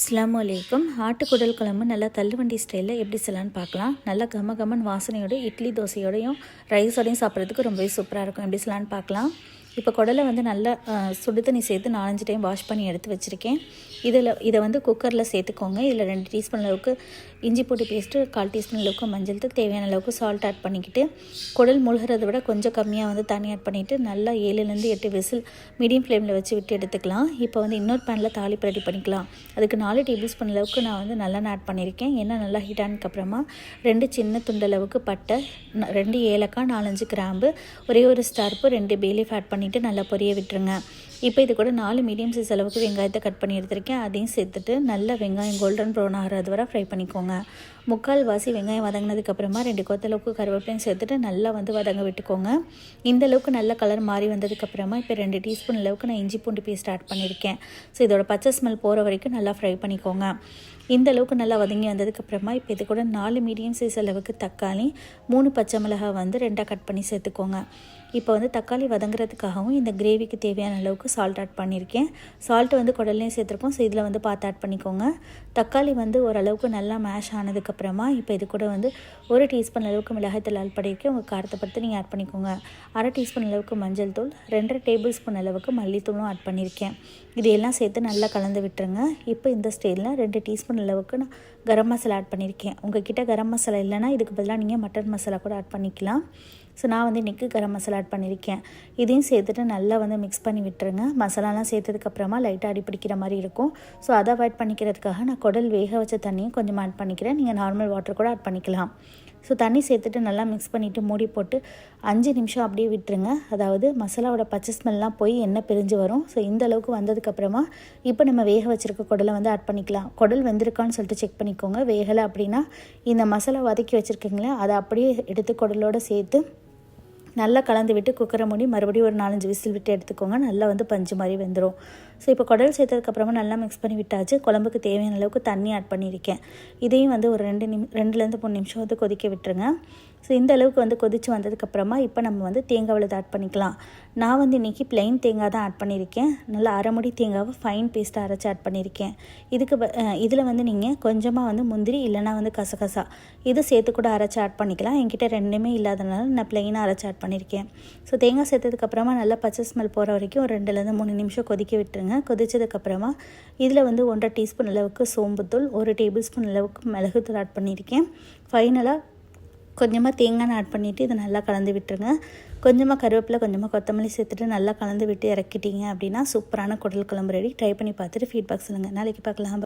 அஸ்ஸலாமு அலைக்கும் ஆட்டுக்குடல் குழம்பு நல்லா தள்ளுவண்டி ஸ்டைலில் எப்படி செய்யலான்னு பார்க்கலாம். நல்லா கம கமன் வாசனையோட இட்லி தோசையோடையும் ரைஸோடையும் சாப்பிட்றதுக்கு ரொம்பவே சூப்பராக இருக்கும். எப்படி செய்யலான்னு பார்க்கலாம். இப்போ குடலை வந்து நல்லா சுடு தண்ணி சேர்த்து நாலஞ்சு டைம் வாஷ் பண்ணி எடுத்து வச்சுருக்கேன். இதில் இதை வந்து குக்கரில் சேர்த்துக்கோங்க. இதில் ரெண்டு டீஸ்பூன் அளவுக்கு இஞ்சி பொட்டி பேஸ்ட்டு கால் டீஸ்பூன் அளவுக்கு மஞ்சள் தூள் தேவையான அளவுக்கு சால்ட் ஆட் பண்ணிக்கிட்டு குடல் முழுகிறத விட கொஞ்சம் கம்மியாக வந்து தண்ணி ஆட் பண்ணிவிட்டு நல்லா ஏழுலேருந்து எட்டு விசில் மீடியம் ஃப்ளேமில் வச்சு விட்டு எடுத்துக்கலாம். இப்போ வந்து இன்னொரு பேனில் தாளிப்பு ரெடி பண்ணிக்கலாம். அதுக்கு நாலு டேபிள் ஸ்பூன் அளவுக்கு நான் வந்து நல்லெண்ணெய் ஆட் பண்ணியிருக்கேன் எண்ணெய் நல்லா ஹீட் ஆனதுக்கப்புறமா ரெண்டு சின்ன துண்டளவுக்கு பட்டை ரெண்டு ஏலக்காய் நாலஞ்சு கிராம்பு ஒரே ஒரு ஸ்டார்ப்பு ரெண்டு பேலீஃப் ஆட் பண்ணிவிட்டு நல்லா பொரிய விட்டுருங்க. இப்போ இது கூட நாலு மீடியம் சைஸ் அளவுக்கு வெங்காயத்தை கட் பண்ணி எடுத்திருக்கேன். அதையும் சேர்த்துட்டு நல்லா வெங்காயம் கோல்டன் ப்ரௌன் ஆகிறது வரை ஃப்ரை பண்ணிக்கோங்க. முக்கால் வாசி வெங்காயம் வதங்கினதுக்கப்புறமா ரெண்டு கொத்தளவுக்கு கருவேப்பிலையும் சேர்த்துட்டு நல்லா வந்து வதங்க விட்டுக்கோங்க. இந்த அளவுக்கு நல்ல கலர் மாறி வந்ததுக்கப்புறமா இப்போ ரெண்டு டீஸ்பூன் அளவுக்கு நான் இஞ்சி பூண்டு பேஸ்ட் ஆட் பண்ணியிருக்கேன் ஸோ இதோட பச்சை ஸ்மெல் போகிற வரைக்கும் நல்லா ஃப்ரை பண்ணிக்கோங்க. இந்த அளவுக்கு நல்லா வதங்கி வந்ததுக்கப்புறமா இப்போ இது கூட நாலு மீடியம் சைஸ் அளவுக்கு தக்காளி மூணு பச்சை மிளகாய் வந்து ரெண்டாக கட் பண்ணி சேர்த்துக்கோங்க. இப்போ வந்து தக்காளி வதங்குறதுக்காகவும் இந்த கிரேவிக்கு தேவையான அளவுக்கு சால்ட் ஆட் பண்ணியிருக்கேன். சால்ட் வந்து குடல்லையும் சேர்த்துருக்கோம் ஸோ இதில் வந்து பார்த்து ஆட் பண்ணிக்கோங்க. தக்காளி வந்து ஓரளவுக்கு நல்லா மேஷ் ஆனதுக்கப்புறமா இப்போ இது கூட வந்து ஒரு டீஸ்பூன் அளவுக்கு மிளகாய்த்தூள் ஆட் பண்ணியிருக்கேன். உங்கள் காரத்தை பொறுத்து நீங்கள் ஆட் பண்ணிக்கோங்க. அரை டீஸ்பூன் அளவுக்கு மஞ்சள் தூள் ரெண்டரை டேபிள் ஸ்பூன் அளவுக்கு மல்லித்தூளும் ஆட் பண்ணியிருக்கேன். இதையெல்லாம் சேர்த்து நல்லா கலந்து விட்டுருங்க. இப்போ இந்த ஸ்டேஜில் ரெண்டு டீஸ்பூன் அளவுக்கு நான் கரம் மசாலா ஆட் பண்ணியிருக்கேன். உங்கள் கிட்ட கரம் மசாலா இல்லைன்னா இதுக்கு பதிலாக நீங்கள் மட்டன் மசாலா கூட ஆட் பண்ணிக்கலாம். ஸோ நான் வந்து இன்றைக்கி கரம் மசாலா ஆட் பண்ணியிருக்கேன். இதையும் சேர்த்துட்டு நல்லா வந்து மிக்ஸ் பண்ணி விட்டுருங்க. மசாலாலாம் சேர்த்ததுக்கப்புறமா லைட்டாக அடி பிடிக்கிற மாதிரி இருக்கும். ஸோ அதை அவாய்ட் பண்ணிக்கிறதுக்காக நான் குடல் வேக வச்ச தண்ணியும் கொஞ்சம் ஆட் பண்ணிக்கிறேன். நீங்கள் நார்மல் வாட்டர் கூட ஆட் பண்ணிக்கலாம். ஸோ தண்ணி சேர்த்துட்டு நல்லா மிக்ஸ் பண்ணிவிட்டு மூடி போட்டு அஞ்சு நிமிஷம் அப்படியே விட்டுருங்க. அதாவது மசாலாவோட பச்சை ஸ்மெல்லாம் போய் எண்ணெய் பிரிஞ்சு வரும். ஸோ இந்த அளவுக்கு வந்ததுக்கப்புறமா இப்போ நம்ம வேக வச்சுருக்க குடலை வந்து ஆட் பண்ணிக்கலாம். குடல் வெந்திருக்கான்னு சொல்லிட்டு செக் பண்ணிக்கோங்க. வேகலை அப்படின்னா இந்த மசாலா வதக்கி வச்சுருக்கீங்களே அதை அப்படியே எடுத்து குடலோடு சேர்த்து நல்லா கலந்து விட்டு குக்கரை மூடி மறுபடியும் ஒரு நாலஞ்சு விசில் விட்டு எடுத்துக்கோங்க. நல்லா வந்து பஞ்சு மாதிரி வெந்துடும் ஸோ இப்போ குடல் சேர்த்ததுக்கப்புறமா நல்லா மிக்ஸ் பண்ணி விட்டாச்சு. குழம்புக்கு தேவையான அளவுக்கு தண்ணி ஆட் பண்ணியிருக்கேன். இதையும் வந்து ஒரு ரெண்டு நிமி ரெண்டுலேருந்து மூணு நிமிஷம் வந்து கொதிக்க விட்டுருங்க. ஸோ இந்த அளவுக்கு வந்து கொதித்து வந்ததுக்கப்புறமா இப்போ நம்ம வந்து தேங்காய் விழுது ஆட் பண்ணிக்கலாம். நான் வந்து இன்றைக்கி plain தேங்காய் தான் ஆட் பண்ணியிருக்கேன் நல்லா அரைமுடி தேங்காவை ஃபைன் பேஸ்ட்டாக அரைச்சி ஆட் பண்ணியிருக்கேன் இதுக்கு இதில் வந்து நீங்கள் கொஞ்சமாக வந்து முந்திரி இல்லைன்னா வந்து கசகசா இது சேர்த்து கூட அரைச்சி ஆட் பண்ணிக்கலாம். என்கிட்ட ரெண்டுமே இல்லாதனால நான் ப்ளைனாக அரைச்சி ஆட் பண்ணியிருக்கேன் ஸோ தேங்காய் சேர்த்ததுக்கப்புறமா நல்லா பச்சை ஸ்மெல் போகிற வரைக்கும் ஒரு ரெண்டுலேருந்து மூணு நிமிஷம் கொதிக்க விட்டுருங்க. கொதிச்சதுக்கப்புறமா இதில் வந்து ஒன்றரை டீஸ்பூன் அளவுக்கு சோம்புத்தூள் ஒரு டேபிள் ஸ்பூன் அளவுக்கு மிளகுத்தூள் ஆட் பண்ணியிருக்கேன் ஃபைனலாக கொஞ்சமாக தேங்காய் ஆட் பண்ணிவிட்டு இதை நல்லா கலந்து விட்டுருங்க. கொஞ்சமாக கருவேப்பிலை கொஞ்சமாக கொத்தமல்லி சேர்த்துட்டு நல்லா கலந்து விட்டு இறக்கிட்டீங்க அப்படின்னா சூப்பரான குடல் குழம்பு ரெடி ட்ரை பண்ணி பார்த்துட்டு ஃபீட்பேக் சொல்லுங்கள் நாளைக்கு பார்க்கலாம்.